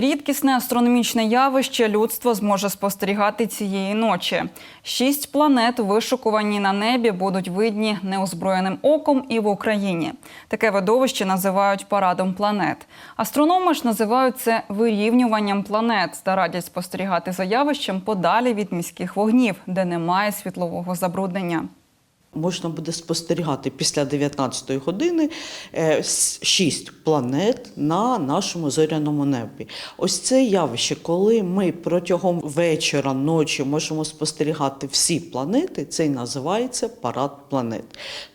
Рідкісне астрономічне явище людство зможе спостерігати цієї ночі. Шість планет, вишукувані на небі, будуть видні неозброєним оком і в Україні. Таке видовище називають парадом планет. Астрономи ж називають це вирівнюванням планет та радять спостерігати за явищем подалі від міських вогнів, де немає світлового забруднення. Можна буде спостерігати після 19-ї години е, шість планет на нашому зоряному небі. Ось це явище, коли ми протягом вечора, ночі можемо спостерігати всі планети, це й називається парад планет.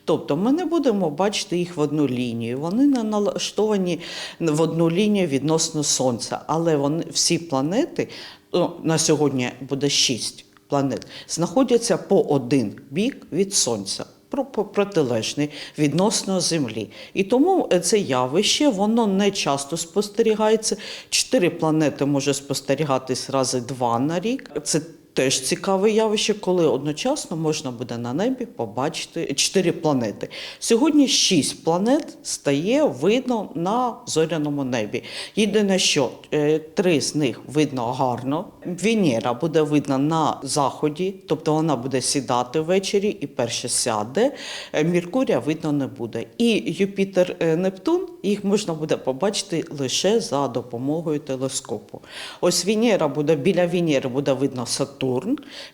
Тобто ми не будемо бачити їх в одну лінію. Вони не налаштовані в одну лінію відносно Сонця, але вони всі планети ну, на сьогодні буде шість планет знаходяться по один бік від Сонця. про- Протилежний відносно Землі. І тому е, це явище воно не часто спостерігається. Чотири планети може спостерігатись рази два на рік. Це теж цікаве явище, коли одночасно можна буде на небі побачити чотири планети. Сьогодні шість планет стає видно на зоряному небі. Єдине, що е, три з них видно гарно. Венера буде видно на заході, тобто вона буде сідати ввечері і перше сяде. Е, Меркурія видно не буде. І Юпітер, е, Нептун їх можна буде побачити лише за допомогою телескопу. Ось Венера буде біля Венери буде видно Сатурн,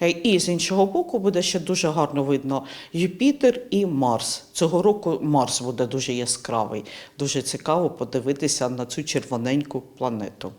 е, і з іншого боку буде ще дуже гарно видно Юпітер і Марс. Цього року Марс буде дуже яскравий. Дуже цікаво подивитися на цю червоненьку планету.